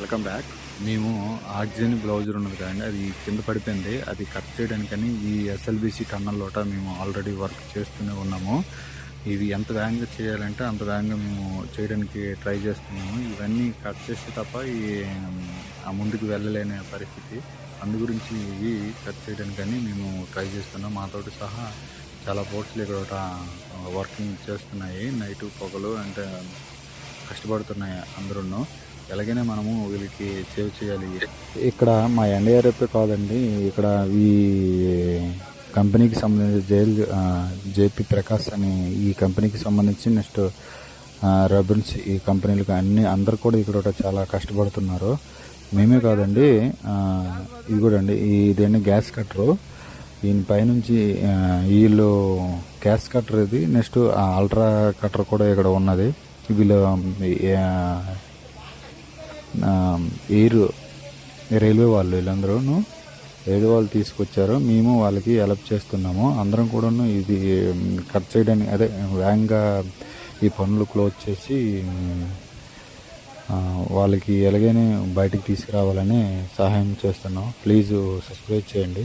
Welcome back. మేము oxygen బ్లౌజర్ ఉన్నది కదండి అది కింద పడిపోయింది అది కట్ చేయడానికని ఈ ఎస్ఎల్బిసి టన్నల్లోట మేము ఆల్రెడీ వర్క్ చేస్తూనే ఉన్నాము. ఇవి ఎంత వేగంగా చేయాలంటే అంత వేగంగా మేము చేయడానికి ట్రై చేస్తున్నాము. ఇవన్నీ కట్ చేస్తే తప్ప ఈ ఆ ముందుకు వెళ్ళలేని పరిస్థితి. అందు గురించి ఇవి కట్ చేయడానికని మేము ట్రై చేస్తున్నాం మాతోటి సహా చాలా బోట్స్లు ఇక్కడ వర్కింగ్ చేస్తున్నాయి. నైట్ పొగలు అంటే కష్టపడుతున్నాయి అందరూ ఎలాగైనా మనము వీళ్ళకి సేవ్ చేయాలి. ఇక్కడ మా ఎన్డీఆర్ఎఫ్ కాదండి ఇక్కడ ఈ కంపెనీకి సంబంధించి జైల్ జేపీ ప్రకాష్ అని ఈ కంపెనీకి సంబంధించి నెక్స్ట్ రబిన్స్ ఈ కంపెనీలకు అన్ని అందరు కూడా ఇక్కడ చాలా కష్టపడుతున్నారు. మేమే కాదండి ఇది కూడా అండి ఇదేంటి గ్యాస్ కట్టరు. దీని పైనుంచి వీళ్ళు గ్యాస్ కట్టర్ ఇది నెక్స్ట్ అల్ట్రా కట్టర్ కూడా ఇక్కడ ఉన్నది. వీళ్ళు ఎయిర్ రైల్వే వాళ్ళు వీళ్ళందరూ ఏదో వాళ్ళు తీసుకొచ్చారు. మేము వాళ్ళకి హెల్ప్ చేస్తున్నాము. అందరం కూడాను ఇది కట్ చేయడానికి అదే వేగంగా ఈ పనులు క్లోజ్ చేసి వాళ్ళకి ఎలాగైనా బయటికి తీసుకురావాలని సహాయం చేస్తున్నాం ప్లీజ్ సబ్స్క్రైబ్ చేయండి.